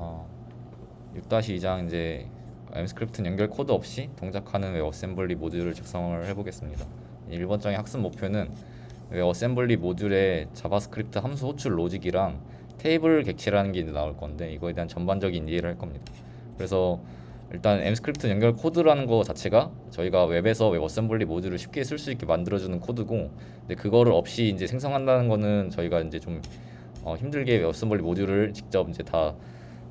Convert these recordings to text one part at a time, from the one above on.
어, 6-2장 이제 M 스크립트 연결 코드 없이 동작하는 웹 어셈블리 모듈을 작성을 해보겠습니다. 1번 장의 학습 목표는 웹 어셈블리 모듈의 자바스크립트 함수 호출 로직이랑 테이블 객체라는 게 나올 건데 이거에 대한 전반적인 이해를 할 겁니다. 그래서 일단 M 스크립트 연결 코드라는 거 자체가 저희가 웹에서 웹 어셈블리 모듈을 쉽게 쓸 수 있게 만들어주는 코드고, 근데 그거를 없이 이제 생성한다는 거는 저희가 이제 좀 어, 힘들게 웹 어셈블리 모듈을 직접 이제 다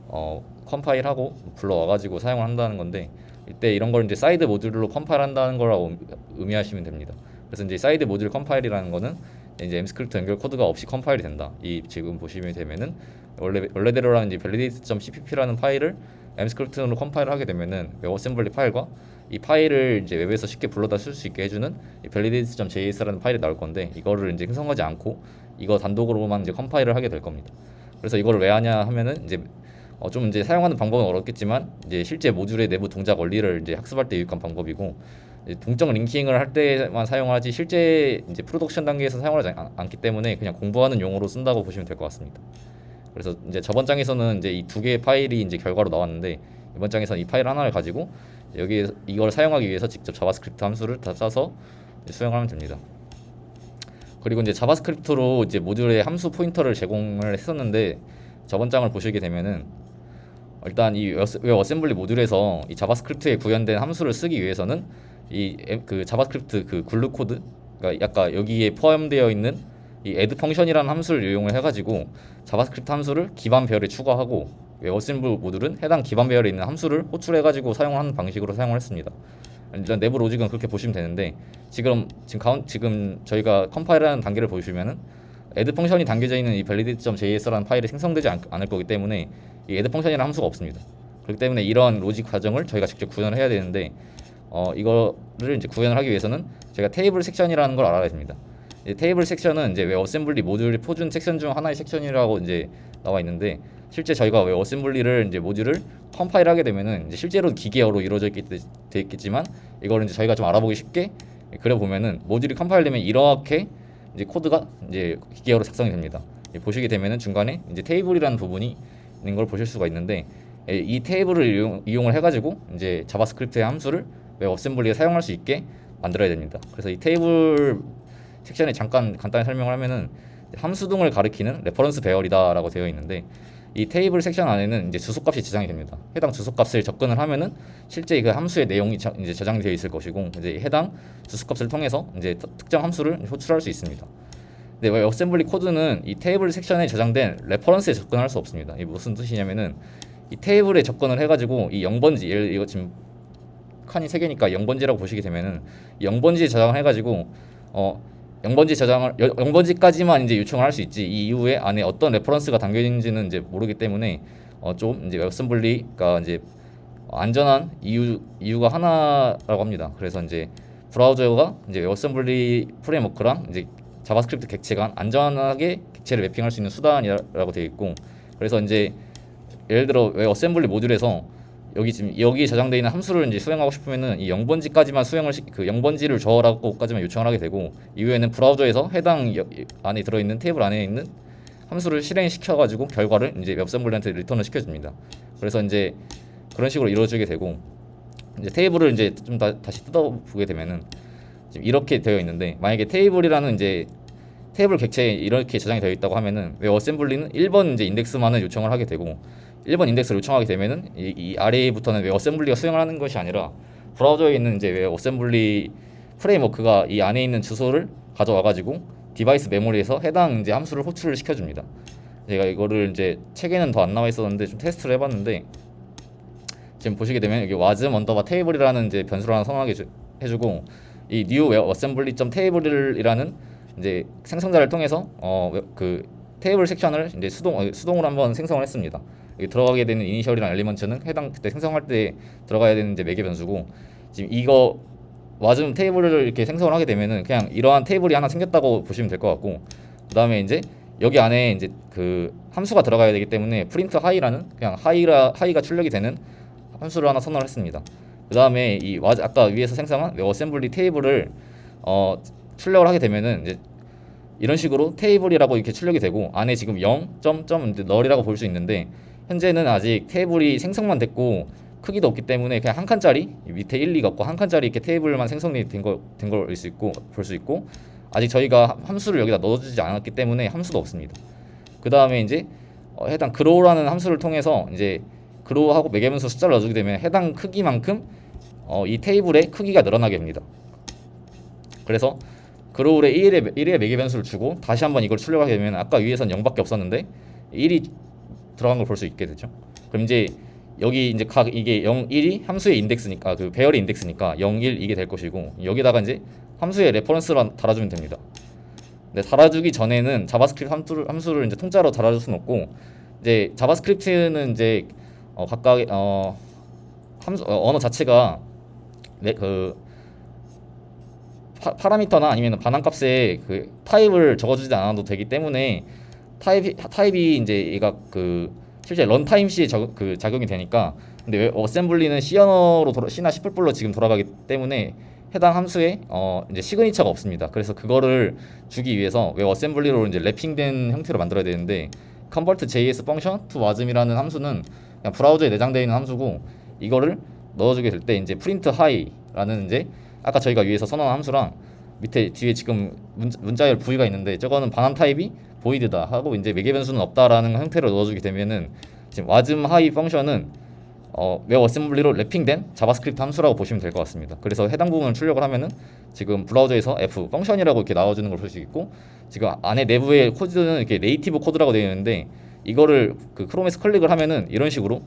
어, 컴파일하고 불러와가지고 사용을 한다는 건데 이때 이런 걸 이제 사이드 모듈로 컴파일한다는 거라고 의미하시면 됩니다. 그래서 이제 사이드 모듈 컴파일이라는 거는 이제 M 스크립트 연결 코드가 없이 컴파일이 된다. 이 지금 보시면 되면은 원래 원래대로라는 이제 validate.cpp라는 파일을 M 스크립트로 컴파일을 하게 되면은 웹 어셈블리 파일과 이 파일을 이제 웹에서 쉽게 불러다 쓸 수 있게 해주는 이 validate.js라는 파일이 나올 건데 이거를 이제 생성하지 않고 이거 단독으로만 이제 컴파일을 하게 될 겁니다. 그래서 이거를 왜 하냐 하면은 이제 어 좀 이제 사용하는 방법은 어렵겠지만 이제 실제 모듈의 내부 동작 원리를 이제 학습할 때 유익한 방법이고 동적 링킹을 할 때만 사용하지 실제 이제 프로덕션 단계에서 사용하지 않, 않기 때문에 그냥 공부하는 용어로 쓴다고 보시면 될 것 같습니다. 그래서 이제 저번 장에서는 이제 이 두 개의 파일이 이제 결과로 나왔는데 이번 장에서는 이 파일 하나를 가지고 여기 이걸 사용하기 위해서 직접 자바스크립트 함수를 다 써서 수행하면 됩니다. 그리고 이제 자바스크립트로 이제 모듈의 함수 포인터를 제공을 했었는데 저번 장을 보시게 되면은 일단 이 웹 어셈블리 모듈에서 이 자바스크립트에 구현된 함수를 쓰기 위해서는 이 그 자바스크립트 그 글루 코드 그러니까 약간 여기에 포함되어 있는 이 add 펑션이라는 함수를 이용을 해가지고 자바스크립트 함수를 기반 배열에 추가하고 웹 어셈블리 모듈은 해당 기반 배열에 있는 함수를 호출해가지고 사용하는 방식으로 사용을 했습니다. 일단 내부 로직은 그렇게 보시면 되는데 지금 지금 가운 지금 저희가 컴파일하는 단계를 보시면은 add 펑션이 담겨져 있는 이 validate.js라는 파일이 생성되지 않, 않을 거기 때문에 이 add 펑션이라는 함수가 없습니다. 그렇기 때문에 이런 로직 과정을 저희가 직접 구현을 해야 되는데 어 이거를 이제 구현을 하기 위해서는 저희가 테이블 섹션이라는 걸 알아야 됩니다. 이 테이블 섹션은 이제 웹 어셈블리 모듈의 포준 섹션 중 하나의 섹션이라고 이제 나와 있는데 실제 저희가 웹 어셈블리를 이제 모듈을 컴파일하게 되면은 이제 실제로 기계어로 이루어져 있게 돼 있겠지만 이거를 이제 저희가 좀 알아보기 쉽게 그려 보면은 모듈이 컴파일되면 이렇게 이제 코드가 이제 기계어로 작성이 됩니다. 보시게 되면은 중간에 이제 테이블이라는 부분이 있는 걸 보실 수가 있는데 이 테이블을 이용, 이용 을 해가지고 이제 자바스크립트의 함수를 웹 어셈블리에 사용할 수 있게 만들어야 됩니다. 그래서 이 테이블 섹션에 잠깐 간단히 설명을 하면은 함수 등을 가리키는 레퍼런스 배열이다라고 되어 있는데 이 테이블 섹션 안에는 이제 주소값이 저장이 됩니다. 해당 주소값을 접근을 하면은 실제 그 함수의 내용이 저, 이제 저장이 되어 있을 것이고 이제 해당 주소값을 통해서 이제 특정 함수를 호출할 수 있습니다. 근데 왜 어셈블리 코드는 이 테이블 섹션에 저장된 레퍼런스에 접근할 수 없습니다. 이 무슨 뜻이냐면은 이 테이블에 접근을 해가지고 이 0번지 예를 이거 지금 칸이 세 개니까 0번지라고 보시게 되면은 0번지에 저장을 해가지고 어 0번지 저장을 0번지까지만 이제 요청을 할 수 있지 이 이후에 안에 어떤 레퍼런스가 담겨 있는지는 이제 모르기 때문에 어좀 이제 웹어셈블리가 이제 안전한 이유 이유가 하나라고 합니다. 그래서 이제 브라우저가 이제 웹어셈블리 프레임워크랑 이제 자바스크립트 객체가 안전하게 객체를 매핑할 수 있는 수단이라고 되어 있고 그래서 이제 예를 들어 웹 어셈블리 모듈에서 여기 지금 여기 저장되어 있는 함수를 이제 수행하고 싶으면은 이 0번지까지만 수행을 시, 그 0번지를 줘라고까지만 요청을 하게 되고 이후에는 브라우저에서 해당 여, 안에 들어 있는 테이블 안에 있는 함수를 실행시켜 가지고 결과를 이제 웹어셈블리한테 리턴을 시켜 줍니다. 그래서 이제 그런 식으로 이루어지게 되고 이제 테이블을 이제 좀 다, 다시 뜯어보게 되면은 지금 이렇게 되어 있는데 만약에 테이블이라는 이제 테이블 객체에 이렇게 저장이 되어 있다고 하면은 웹 어셈블리는 1번 이제 인덱스만을 요청을 하게 되고 1번 인덱스를 요청하게 되면은 이, 이 아래부터는 웹 어셈블리가 수행을 하는 것이 아니라 브라우저에 있는 이제 웹 어셈블리 프레임워크가 이 안에 있는 주소를 가져와 가지고 디바이스 메모리에서 해당 이제 함수를 호출을 시켜 줍니다. 제가 이거를 이제 책에는 더 안 나와 있었는데 좀 테스트를 해 봤는데 지금 보시게 되면 여기 was 언더바 테이블이라는 이제 변수를 하나 선언하게 해 주고 이 new web assembly 테이블이라는 이제 생성자를 통해서 어 그 테이블 섹션을 이제 수동 어, 수동으로 한번 생성을 했습니다. 들어가게 되는 이니셜이랑 엘리먼트는 해당 그때 생성할 때 들어가야 되는 이제 매개 변수고 지금 이거 와즘 테이블을 이렇게 생성을 하게 되면은 그냥 이러한 테이블이 하나 생겼다고 보시면 될 것 같고 그 다음에 이제 여기 안에 이제 그 함수가 들어가야 되기 때문에 프린트 하이라는 그냥 하이라 하이가 출력이 되는 함수를 하나 선언을 했습니다. 그 다음에 이 아까 위에서 생성한 웹 어셈블리 테이블을 어 출력을 하게 되면은 이제 이런 식으로 테이블이라고 이렇게 출력이 되고 안에 지금 0 점점 이제 널이라고 볼 수 있는데 현재는 아직 테이블이 생성만 됐고 크기도 없기 때문에 그냥 한 칸짜리 밑에 1, 2가 없고 한 칸짜리 이렇게 테이블만 생성이 된거된 걸수 있고 볼 수 있고 아직 저희가 함수를 여기다 넣어주지 않았기 때문에 함수도 없습니다. 그 다음에 이제 어, 해당 그로우라는 함수를 통해서 이제 그로우하고 매개변수 숫자를 넣어주게 되면 해당 크기만큼 어, 이 테이블의 크기가 늘어나게 됩니다. 그래서 그로울에 1의 1의 매개 변수를 주고 다시 한번 이걸 출력하게 되면 아까 위에선 0밖에 없었는데 1이 들어간 걸 볼 수 있게 되죠. 그럼 이제 여기 이제 각 이게 0, 1이 함수의 인덱스니까 그 배열의 인덱스니까 0, 1 이게 될 것이고 여기다가 이제 함수의 레퍼런스를 달아주면 됩니다. 근데 달아주기 전에는 자바스크립트 함수를, 함수를 이제 통짜로 달아줄 수는 없고 이제 자바스크립트는 이제 어, 각각 어, 함수 어, 언어 자체가 네, 그 파, 파라미터나 아니면 반환값에 그 타입을 적어주지 않아도 되기 때문에 타입 타입이 이제 얘가 그 실제 런타임 시에 적, 그 작용이 되니까 근데 왜 어셈블리는 C 언어로 돌아, C나 C++로 지금 돌아가기 때문에 해당 함수에 어 이제 시그니처가 없습니다. 그래서 그거를 주기 위해서 왜 어셈블리로 이제 래핑된 형태로 만들어야 되는데 convert JS function to wasm이라는 함수는 그냥 브라우저에 내장되어 있는 함수고 이거를 넣어주게 될 때 이제 print high라는 이제 아까 저희가 위에서 선언한 함수랑 밑에 뒤에 지금 문, 문자열 부위가 있는데 저거는 반환 타입이 보이드다 하고 이제 매개 변수는 없다라는 형태로 넣어주게 되면은 지금 wasm high 펑션은 어, 웹 어셈블리로 랩핑된 자바스크립트 함수라고 보시면 될 것 같습니다. 그래서 해당 부분을 출력을 하면은 지금 브라우저에서 f 펑션이라고 이렇게 나와주는 걸 볼 수 있고 지금 안에 내부의 코드는 이렇게 네이티브 코드라고 되어 있는데 이거를 그 크롬에서 클릭을 하면은 이런 식으로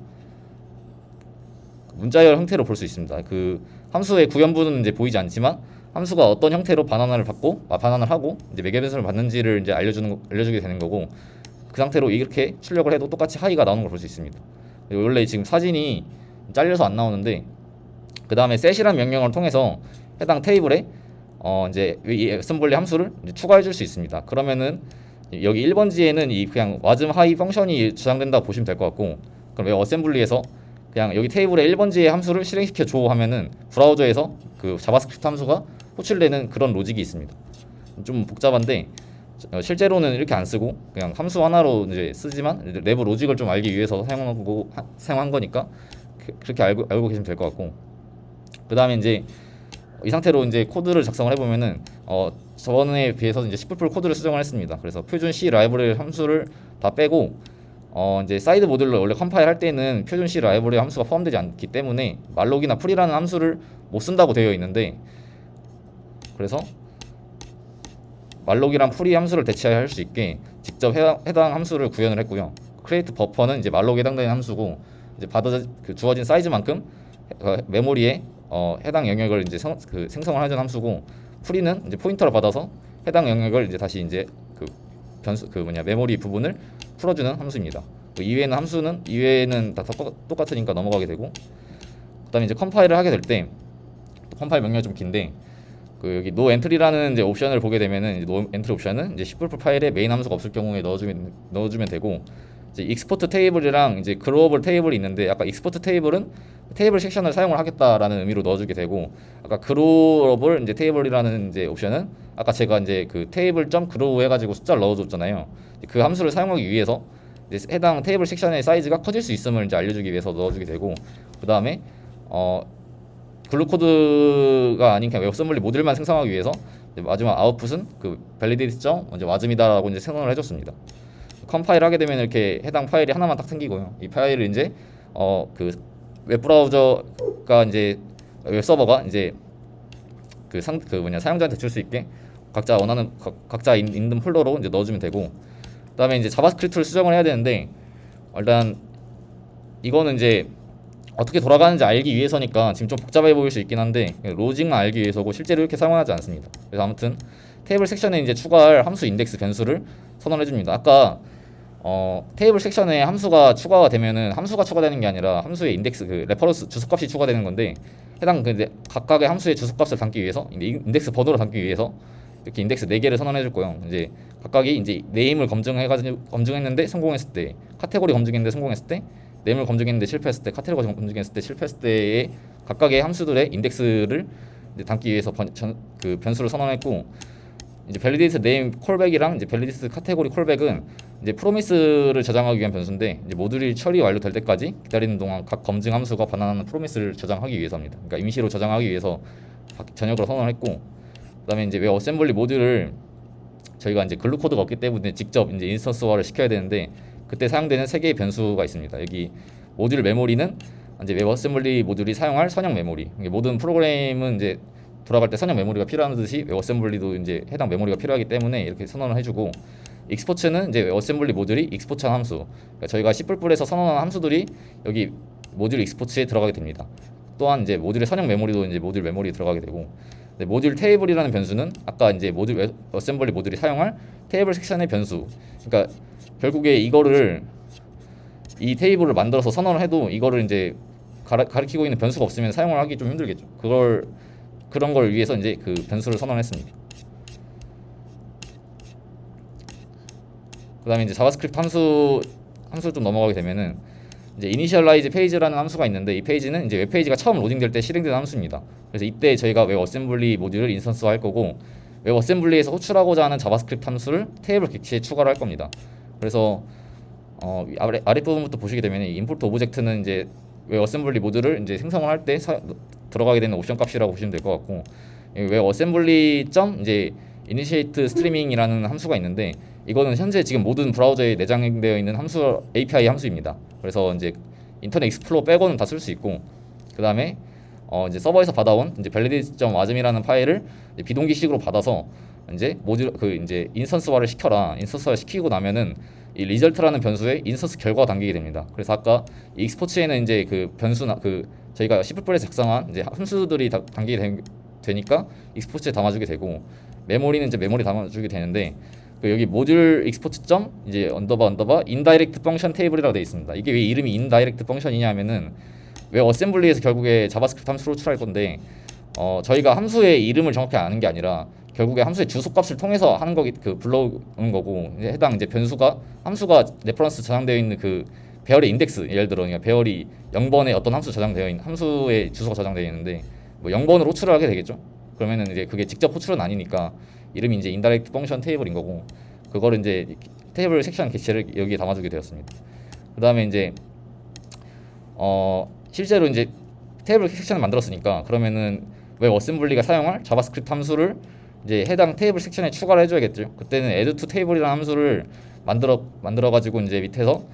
문자열 형태로 볼 수 있습니다. 그 함수의 구현부는 이제 보이지 않지만 함수가 어떤 형태로 반환을 받고 아, 반환을 하고 이제 매개 변수를 받는지를 이제 알려주는 거- 알려주게 되는 거고 그 상태로 이렇게 출력을 해도 똑같이 하이가 나오는 걸 볼 수 있습니다. 원래 지금 사진이 잘려서 안 나오는데 그 다음에 set이라는 명령을 통해서 해당 테이블에 어 이제 이 어셈블리 함수를 추가해 줄 수 있습니다. 그러면은 여기 1번지에는 이 그냥 wasm high 펑션이 저장된다고 보시면 될 것 같고 그럼 왜 어셈블리에서 그냥 여기 테이블에 1번지의 함수를 실행시켜 줘 하면은 브라우저에서 그 자바스크립트 함수가 호출되는 그런 로직이 있습니다. 좀 복잡한데 어, 실제로는 이렇게 안 쓰고 그냥 함수 하나로 이제 쓰지만 내부 로직을 좀 알기 위해서 하- 사용한 거니까 그- 그렇게 알고 알고 계시면 될 것 같고 그 다음에 이제 이 상태로 이제 코드를 작성을 해보면은 어 저번에 비해서 이제 C++ 코드를 수정을 했습니다. 그래서 표준 C 라이브러리 함수를 다 빼고 어 이제 사이드 모듈로 원래 컴파일 할 때는 표준 C 라이브러리 함수가 포함되지 않기 때문에 말록이나 풀이라는 함수를 못 쓴다고 되어 있는데 그래서 말록이랑 풀이 함수를 대체할 수 있게 직접 해당, 해당 함수를 구현을 했고요. 크레이트 버퍼는 이제 말록에 해당되는 함수고 이제 받아 그 주어진 사이즈만큼 어, 메모리에 어, 해당 영역을 이제 성, 그 생성을 하는 함수고 풀이는 이제 포인터를 받아서 해당 영역을 이제 다시 이제 그 변수 그 뭐냐 메모리 부분을 풀어주는 함수입니다. 그 이외에는 함수는 이외에는 다 똑같- 똑같으니까 넘어가게 되고 그다음에 이제 컴파일을 하게 될 때 컴파일 명령이 좀 긴데 그 여기 노 엔트리라는 이제 옵션을 보게 되면은 노 엔트리 옵션은 이제 C++ 파일에 메인 함수가 없을 경우에 넣어주면 넣어주면 되고 이제 익스포트 테이블이랑 이제 글로벌 테이블이 있는데 아까 익스포트 테이블은 테이블 섹션을 사용을 하겠다라는 의미로 넣어주게 되고 아까 글로벌 이제 테이블이라는 이제 옵션은 아까 제가 이제 그 테이블 점 그로우 해가지고 숫자를 넣어줬잖아요. 그 함수를 사용하기 위해서 이제 해당 테이블 섹션의 사이즈가 커질 수 있음을 이제 알려주기 위해서 넣어주게 되고 그 다음에 어 글루코드가 아닌 그냥 웹어셈블리 모듈만 생성하기 위해서 마지막 아웃풋은 그 밸리데이트 점 이제 와즘이다라고 이제 생성을 해줬습니다. 컴파일 하게 되면 이렇게 해당 파일이 하나만 딱 생기고요. 이 파일을 이제 어그 웹 브라우저가 이제 웹 서버가 이제 그 상 그 뭐냐 사용자한테 줄 수 있게 각자 원하는 각- 인- 있는 폴더로 이제 넣어주면 되고 그다음에 이제 자바스크립트를 수정을 해야 되는데 일단 이거는 이제 어떻게 돌아가는지 알기 위해서니까 지금 좀 복잡해 보일 수 있긴 한데 로직만 알기 위해서고 실제로 이렇게 사용하지 않습니다. 그래서 아무튼 테이블 섹션에 이제 추가할 함수 인덱스 변수를 선언해 줍니다. 아까 어, 테이블 섹션에 함수가 추가가 되면은 함수가 추가되는 게 아니라 함수의 인덱스 그 레퍼런스 주소값이 추가되는 건데 해당 그 각각의 함수의 주소값을 담기 위해서 인덱스 번호를 담기 위해서 이렇게 인덱스 4개를 선언해 줄 거예요. 이제 각각이 이제 네임을 검증해 가지고 검증했는데 성공했을 때 카테고리 검증했는데 성공했을 때 네임을 검증했는데 실패했을 때 카테고리 검증했을 때 실패했을 때의 각각의 함수들의 인덱스를 담기 위해서 번, 전, 그 변수를 선언했고 이제 밸리데이트 네임 콜백이랑 이제 밸리데이트 카테고리 콜백은 이제 프로미스를 저장하기 위한 변수인데 이제 모듈이 처리 완료될 때까지 기다리는 동안 각 검증 함수가 반환하는 프로미스를 저장하기 위해서입니다. 그러니까 임시로 저장하기 위해서 바- 전역으로 선언했고 그다음에 이제 왜 어셈블리 모듈을 저희가 이제 글루 코드가 없기 때문에 직접 이제 인스턴스화를 시켜야 되는데 그때 사용되는 세 개의 변수가 있습니다. 여기 모듈 메모리는 이제 웹 어셈블리 모듈이 사용할 선형 메모리. 모든 프로그램은 이제 돌아갈 때 선형 메모리가 필요한 듯이 웹 어셈블리도 이제 해당 메모리가 필요하기 때문에 이렇게 선언을 해주고 익스포츠는 이제 웹 어셈블리 모듈이 익스포츠한 함수. 그러니까 저희가 C++에서 선언한 함수들이 여기 모듈 익스포츠에 들어가게 됩니다. 또한 이제 모듈의 선형 메모리도 이제 모듈 메모리에 들어가게 되고 네, 모듈 테이블이라는 변수는 아까 이제 모듈 웹 어셈블리 모듈이 사용할 테이블 섹션의 변수. 그러니까 결국에 이거를 이 테이블을 만들어서 선언을 해도 이거를 이제 가르, 가리키고 있는 변수가 없으면 사용을 하기 좀 힘들겠죠. 그걸 그런 걸 위해서 이제 그 변수를 선언했습니다. 그 다음에 이제 자바스크립트 함수 함수 좀 넘어가게 되면은 이제 이니셜라이즈 페이지라는 함수가 있는데 이 페이지는 이제 웹 페이지가 처음 로딩될 때 실행되는 함수입니다. 그래서 이때 저희가 웹 어셈블리 모듈을 인스턴스화할 거고 웹 어셈블리에서 호출하고자 하는 자바스크립트 함수를 테이블 객체에 추가를 할 겁니다. 그래서 어, 이 아래 아랫 부분부터 보시게 되면 이 임포트 오브젝트는 이제 웹 어셈블리 모듈을 이제 생성을 할 때 들어가게 되는 옵션 값이라고 보시면 될 것 같고 이웹 어셈블리 점 이제 이니시에이트 스트리밍이라는 함수가 있는데 이거는 현재 지금 모든 브라우저에 내장되어 있는 함수 API 함수입니다. 그래서 이제 인터넷 익스플로러 빼고는 다 쓸 수 있고 그 다음에 어 이제 서버에서 받아온 이제 validate.wasm이라는 파일을 이제 비동기식으로 받아서 이제 모듈 그 이제 인스턴스화를 시켜라 인스턴스화 시키고 나면은 이 리절트라는 변수에 인스턴스 결과가 담기게 됩니다. 그래서 아까 이 익스포츠에는 이제 그 변수나 그 저희가 C++에서 작성한 이제 함수들이 다 담기게 되, 되니까 익스포츠에 담아주게 되고 메모리는 이제 메모리 담아주게 되는데 그 여기 모듈 익스포트 점 이제 언더바 언더바 인다이렉트 펑션 테이블이라고 되어 있습니다. 이게 왜 이름이 인다이렉트 펑션이냐면은 왜 어셈블리에서 결국에 자바스크립트 함수로 호출할 건데 어 저희가 함수의 이름을 정확히 아는 게 아니라 결국에 함수의 주소값을 통해서 하는 거기 그 불러오는 거고 이제 해당 이제 변수가 함수가 레퍼런스 저장되어 있는 그 배열의 인덱스 예를 들어 그러니까 배열이 0번에 어떤 함수 저장되어 있는 함수의 주소가 저장되어 있는데 뭐 0번으로 호출을 하게 되겠죠. 그러면은 이제 그게 직접 호출은 아니니까 이름이 이제 인다이렉트 펑션 테이블인 거고 그거를 이제 테이블 섹션 객체를 여기에 담아주게 되었습니다. 그 다음에 이제 어 실제로 이제 테이블 섹션을 만들었으니까 그러면은 웹 어셈블리가 사용할 자바스크립트 함수를 이제 해당 테이블 섹션에 추가를 해줘야겠죠. 그때는 add to table이라는 함수를 만들어 만들어 가지고 이제 밑에서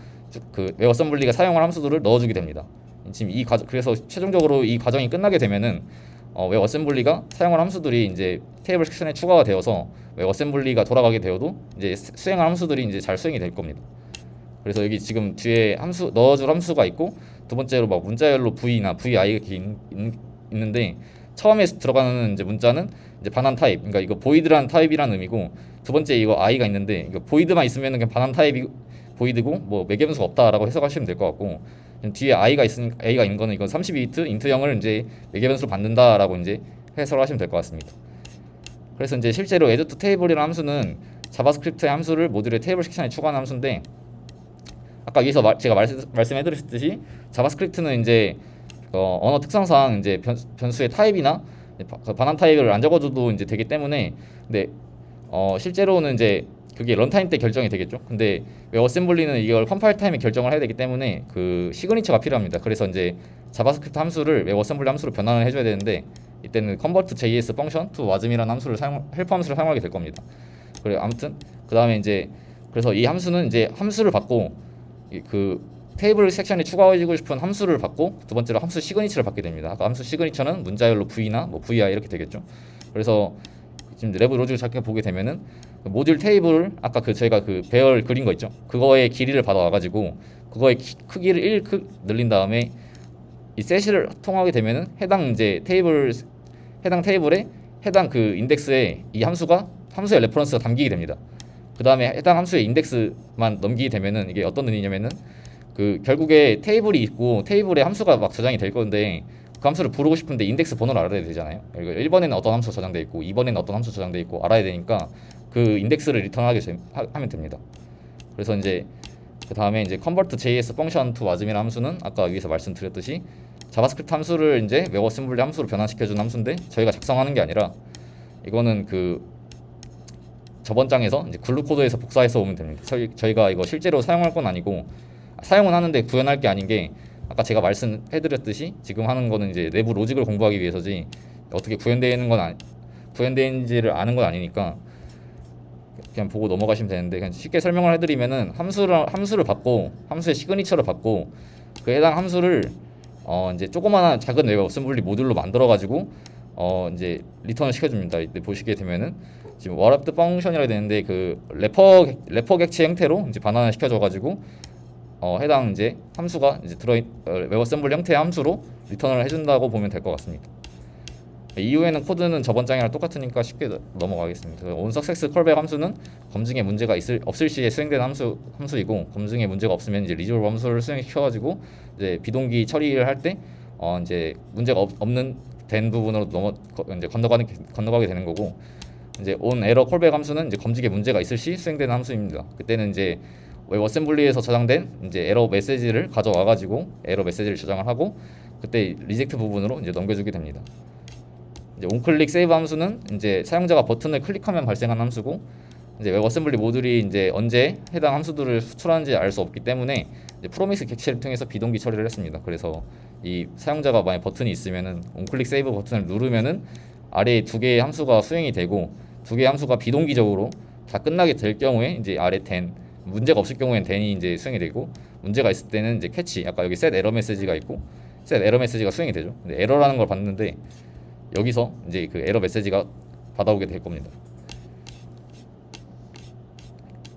그웹 어셈블리가 사용할 함수들을 넣어주게 됩니다. 지금 이 과정 그래서 최종적으로 이 과정이 끝나게 되면은 어, 웹 어셈블리가 사용할 함수들이 이제 테이블 섹션에 추가가 되어서 웹 어셈블리가 돌아가게 되어도 이제 수- 수행할 함수들이 이제 잘 수행이 될 겁니다. 그래서 여기 지금 뒤에 함수 넣어줄 함수가 있고 두 번째로 막 문자열로 v나 vi가 이렇게 있, 는데 처음에 들어가는 이제 문자는 이제 반환 타입 그러니까 이거 보이드라는 타입이라는 의미고 두 번째 이거 i가 있는데 이거 보이드만 있으면은 그냥 반환 타입이 보이드고 뭐 매개변수가 없다라고 해석하시면 될 것 같고 뒤에 i가 있으니 a가 있는 거는 이건 32비트 인트형을 이제 매개 변수로 받는다라고 이제 해석을 하시면 될 것 같습니다. 그래서 이제 실제로 add to table이라는 함수는 자바스크립트의 함수를 모듈의 테이블 섹션에 추가하는 함수인데 아까 여기서 말, 제가 말씀, 말씀해드렸듯이 자바스크립트는 이제 어, 언어 특성상 이제 변, 변수의 타입이나 바- 그 반환 타입을 안 적어줘도 이제 되기 때문에 근데 어, 실제로는 이제 그게 런타임 때 결정이 되겠죠. 근데 웹 어셈블리는 이걸 컴파일 타임에 결정을 해야 되기 때문에 그 시그니처가 필요합니다. 그래서 이제 자바스크립트 함수를 웹 어셈블리 함수로 변환을 해줘야 되는데 이때는 convert JS 펑션 to wasm이라는 함수를 사용 헬프 함수를 사용하게 될 겁니다. 그래 아무튼 그 다음에 이제 그래서 이 함수는 이제 함수를 받고 이그 테이블 섹션에 추가해주고 싶은 함수를 받고 두 번째로 함수 시그니처를 받게 됩니다. 아까 함수 시그니처는 문자열로 v나 뭐 vi 이렇게 되겠죠. 그래서 지금 레브 로즈를 잠깐 보게 되면은 그 모듈 테이블 아까 그 저희가 그 배열 그린 거 있죠. 그거의 길이를 받아와 가지고 그거의 키- 크기를 1 크, 늘린 다음에 이 셋을 통하게 되면은 해당 이제 테이블 해당 테이블에 해당 그 인덱스에 이 함수가 함수의 레퍼런스가 담기게 됩니다. 그 다음에 해당 함수의 인덱스만 넘기게 되면은 이게 어떤 의미냐면은 그 결국에 테이블이 있고 테이블에 함수가 막 저장이 될 건데 그 함수를 부르고 싶은데 인덱스 번호를 알아야 되잖아요. 그리고 1번에는 어떤 함수가 저장돼 있고 2번에는 어떤 함수 저장돼 있고 알아야 되니까 그 인덱스를 리턴하게 하면 됩니다. 그래서 이제 그 다음에 이제 convert JS 펑션 to wasm이라는 함수는 아까 위에서 말씀드렸듯이 자바스크립트 함수를 이제 웹 어셈블리 함수로 변환시켜 준 함수인데 저희가 작성하는 게 아니라 이거는 그 저번 장에서 이제 글루 코드에서 복사해서 오면 됩니다. 저희 저희가 이거 실제로 사용할 건 아니고 사용은 하는데 구현할 게 아닌 게 아까 제가 말씀해드렸듯이 지금 하는 거는 이제 내부 로직을 공부하기 위해서지 어떻게 구현되는 건 아니, 구현되는지를 아는 건 아니니까 그냥 보고 넘어가시면 되는데 그냥 쉽게 설명을 해드리면은 함수를 함수를 받고 함수의 시그니처를 받고 그 해당 함수를 어 이제 조그마한 작은 웹 어셈블리 모듈로 만들어 가지고 어 이제 리턴을 시켜줍니다. 이때 보시게 되면은 지금 waraped 펑션이라고 되는데 그 래퍼 래퍼 객체 형태로 이제 반환을 시켜줘 가지고 어 해당 이제 함수가 이제 들어 웹 어셈블리 형태의 함수로 리턴을 해준다고 보면 될 것 같습니다. 이후에는 코드는 저번 장이랑 똑같으니까 쉽게 너- 넘어가겠습니다. 온석세스 콜백 함수는 검증에 문제가 있을 없을 시에 수행되는 함수 함수이고 검증에 문제가 없으면 이제 리졸브 함수를 수행시켜 가지고 이제 비동기 처리를 할 때 어 이제 문제가 없, 없는 된 부분으로 넘어 거- 이제 건너가는 건너가게 되는 거고 이제 온 에러 콜백 함수는 이제 검증에 문제가 있을 시 수행되는 함수입니다. 그때는 이제 웹 어셈블리에서 저장된 이제 에러 메시지를 가져와 가지고 에러 메시지를 저장을 하고 그때 리젝트 부분으로 이제 넘겨주게 됩니다. 이제 온클릭 세이브 함수는 이제 사용자가 버튼을 클릭하면 발생한 함수고 이제 웹 어셈블리 모듈이 이제 언제 해당 함수들을 수출하는지 알 수 없기 때문에 프로미스 객체를 통해서 비동기 처리를 했습니다. 그래서 이 사용자가 만약 버튼이 있으면은 온클릭 세이브 버튼을 누르면은 아래에 두 개의 함수가 수행이 되고 두 개의 함수가 비동기적으로 다 끝나게 될 경우에 이제 아래 된 문제가 없을 경우에는 den이 이제 수행이 되고 문제가 있을 때는 이제 캐치 아까 여기 set 에러 메시지가 있고 set 에러 메시지가 수행이 되죠. 근데 에러라는 걸 봤는데 여기서 이제 그 에러 메시지가 받아오게 될 겁니다.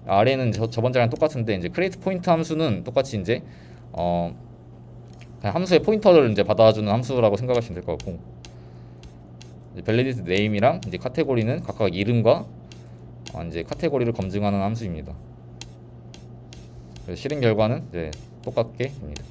아래는 저, 저번 장이랑 똑같은데 이제 크레이트 포인트 함수는 똑같이 이제 어 함수의 포인터를 이제 받아주는 함수라고 생각하시면 될 것 같고 이제 밸리디트 네임이랑 이제 카테고리는 각각 이름과 어, 이제 카테고리를 검증하는 함수입니다. 실행 결과는 이제 똑같게 됩니다.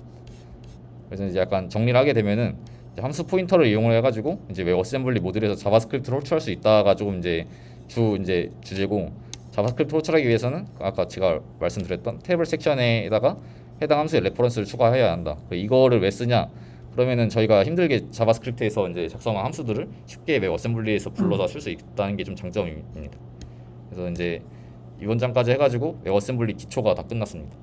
그래서 이제 약간 정리를 하게 되면은 함수 포인터를 이용을 해가지고 이제 웹 어셈블리 모듈에서 자바스크립트를 호출할 수 있다가 조금 이제 주 이제 주제고 자바스크립트 호출하기 위해서는 아까 제가 말씀드렸던 테이블 섹션에다가 해당 함수의 레퍼런스를 추가해야 한다. 그 이거를 왜 쓰냐? 그러면은 저희가 힘들게 자바스크립트에서 이제 작성한 함수들을 쉽게 웹 어셈블리에서 불러다 쓸수 있다는 게 좀 장점입니다. 그래서 이제 이번 장까지 해가지고 웹 어셈블리 기초가 다 끝났습니다.